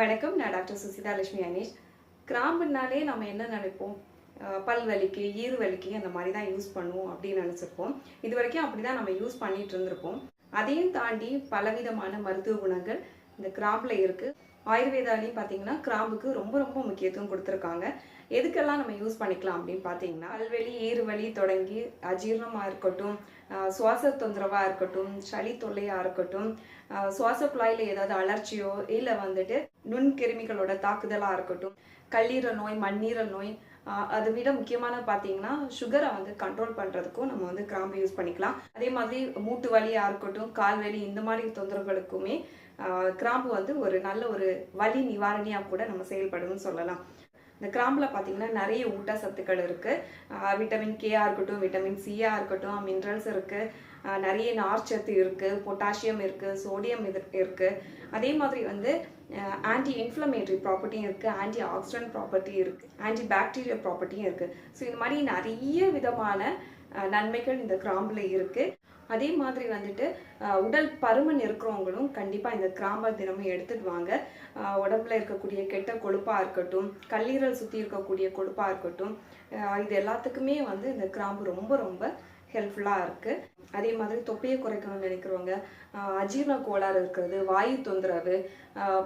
வணக்கம் நான் டாக்டர் சுசிதா லட்சுமி அனீஷ். கிராம்புனாலே நம்ம என்ன நினைப்போம்? பல் வலிக்கு ஈறு வலிக்கு அந்த மாதிரி தான் யூஸ் பண்ணுவோம் அப்படின்னு நினச்சிருப்போம். இது வரைக்கும் அப்படி தான் நம்ம யூஸ் பண்ணிட்டு இருந்திருப்போம். அதையும் தாண்டி பலவிதமான மருத்துவ குணங்கள் இந்த கிராம்பில் இருக்குது ஆயுர்வேதாலையும் பார்த்தீங்கன்னா கிராம்புக்கு ரொம்ப ரொம்ப முக்கியத்துவம் கொடுத்துருக்காங்க. எதுக்கெல்லாம் நம்ம யூஸ் பண்ணிக்கலாம் அப்படின்னு பார்த்தீங்கன்னா பல்வெளி ஈறுவலி தொடங்கி அஜீரணமாக இருக்கட்டும் சுவாச தொந்தரவாக இருக்கட்டும் சளி தொல்லையாக இருக்கட்டும் சுவாச குழாயில் ஏதாவது அலர்ச்சியோ இல்லை வந்துட்டு நுண்கிருமிகளோட தாக்குதலாக இருக்கட்டும் கல்லீரல் நோய் மண்ணீரல் நோய் அதை விட முக்கியமான பார்த்தீங்கன்னா சுகரை வந்து கண்ட்ரோல் பண்ணுறதுக்கும் நம்ம வந்து கிராம்பு யூஸ் பண்ணிக்கலாம். அதே மாதிரி மூட்டு வலியாக இருக்கட்டும் கால் வலி இந்த மாதிரி தொந்தரவுகளுக்குமே கிராம்பு வந்து ஒரு நல்ல ஒரு வலி நிவாரணியாக கூட நம்ம செயல்படும்னு சொல்லலாம். இந்த கிராம்பில் பார்த்தீங்கன்னா நிறைய ஊட்டச்சத்துக்கள் இருக்குது விட்டமின் கேயா இருக்கட்டும் விட்டமின் சியாக இருக்கட்டும் மினரல்ஸ் இருக்குது நிறைய நார்ச்சத்து இருக்குது பொட்டாசியம் இருக்குது சோடியம் இது இருக்குது அதே மாதிரி வந்து ஆன்டி இன்ஃப்ளமேட்டரி ப்ராப்பர்ட்டியும் இருக்குது ஆன்டி ஆக்சிடென்ட் ப்ராப்பர்ட்டி இருக்குது ஆன்டி பாக்டீரியா ப்ராப்பர்ட்டியும் இருக்குது ஸோ இந்த மாதிரி நிறைய விதமான நன்மைகள் இந்த கிராம்பில் இருக்குது அதே மாதிரி வந்துட்டு உடல் பருமன் இருக்கிறவங்களும் கண்டிப்பாக இந்த கிராம்பை தினமும் எடுத்துட்டு வாங்க. உடம்புல இருக்கக்கூடிய கெட்ட கொழுப்பாக இருக்கட்டும் கல்லீரல் சுற்றி இருக்கக்கூடிய கொழுப்பாக இருக்கட்டும் இது எல்லாத்துக்குமே வந்து இந்த கிராம்பு ரொம்ப ரொம்ப ஹெல்ப்ஃபுல்லாக இருக்குது அதே மாதிரி தொப்பையை குறைக்கணும்னு நினைக்கிறவங்க அஹ், அஜீரண கோளாறு இருக்கிறது வாயு தொந்தரவு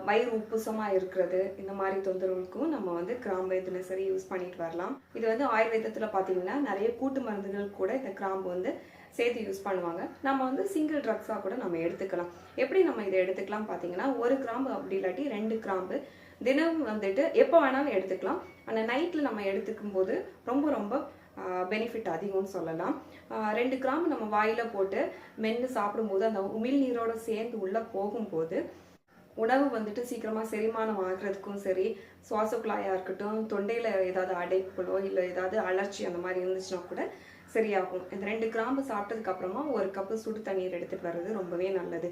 வயிறு உப்புசமாக இருக்கிறது இந்த மாதிரி தொந்தரவுக்கும் நம்ம வந்து கிராம்பை தினசரி யூஸ் பண்ணிட்டு வரலாம். இது வந்து ஆயுர்வேதத்தில் பார்த்தீங்கன்னா நிறைய கூட்டு மருந்துகள் கூட இந்த கிராம்பு வந்து சேர்த்து யூஸ் பண்ணுவாங்க. நம்ம வந்து சிங்கிள் ட்ரக்ஸாக கூட நம்ம எடுத்துக்கலாம். எப்படி நம்ம இதை எடுத்துக்கலாம் பார்த்தீங்கன்னா ஒரு கிராம்பு அப்படி இல்லாட்டி ரெண்டு கிராம்பு தினமும் வந்துட்டு எப்போ வேணாலும் எடுத்துக்கலாம். ஆனால் நைட்டில் நம்ம எடுத்துக்கும் போது ரொம்ப ரொம்ப பெனிஃபிட் அதிகம்னு சொல்லலாம். ஆஹ் ரெண்டு கிராம்பு நம்ம வாயில் போட்டு மென்று சாப்பிடும்போது அந்த உமிழ் நீரோடு சேர்ந்து உள்ளே போகும்போது உணவு வந்துட்டு சீக்கிரமாக செரிமானம் ஆகிறதுக்கும் சரி சுவாச குழாயாக இருக்கட்டும் தொண்டையில் ஏதாவது அடைப்புகளோ இல்லை ஏதாவது அலர்ச்சி அந்த மாதிரி இருந்துச்சுன்னா கூட சரியாகும். இந்த ரெண்டு கிராம்பு சாப்பிட்டதுக்கப்புறமா ஒரு கப்பு சுடு தண்ணீர் எடுத்துகிட்டு வர்றது ரொம்பவே நல்லது.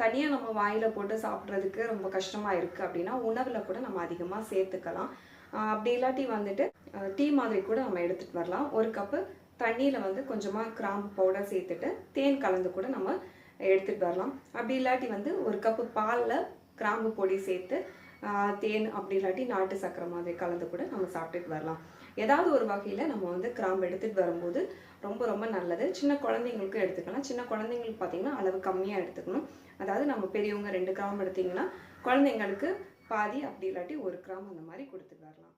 தனியாக நம்ம வாயில் போட்டு சாப்பிட்றதுக்கு ரொம்ப கஷ்டமாக இருக்குது அப்படின்னா உணவில் கூட நம்ம அதிகமாக சேர்த்துக்கலாம். அப்படி இல்லாட்டி வந்துட்டு டீ மாதிரி கூட நம்ம எடுத்துகிட்டு வரலாம். ஒரு கப்பு தண்ணியில் வந்து கொஞ்சமாக கிராம்பு பவுடர் சேர்த்துட்டு தேன் கலந்து கூட நம்ம எடுத்துகிட்டு வரலாம். அப்படி இல்லாட்டி வந்து ஒரு கப்பு பாலில் கிராம்பு பொடி சேர்த்து தேன் அப்படி இல்லாட்டி நாட்டு சக்கரை மாதிரி கலந்து கூட நம்ம சாப்பிட்டுட்டு வரலாம். ஏதாவது ஒரு வகையில் நம்ம வந்து கிராம்பு எடுத்துகிட்டு வரும்போது ரொம்ப ரொம்ப நல்லது. சின்ன குழந்தைங்களுக்கும் எடுத்துக்கலாம். சின்ன குழந்தைங்களுக்கு பார்த்திங்கன்னா அளவு கம்மியாக எடுத்துக்கணும். அதாவது நம்ம பெரியவங்க ரெண்டு கிராம் எடுத்திங்கன்னா குழந்தைங்களுக்கு பாதி அப்படி இல்லாட்டி ஒரு கிராம் அந்த மாதிரி கொடுத்துட்டு வரலாம்.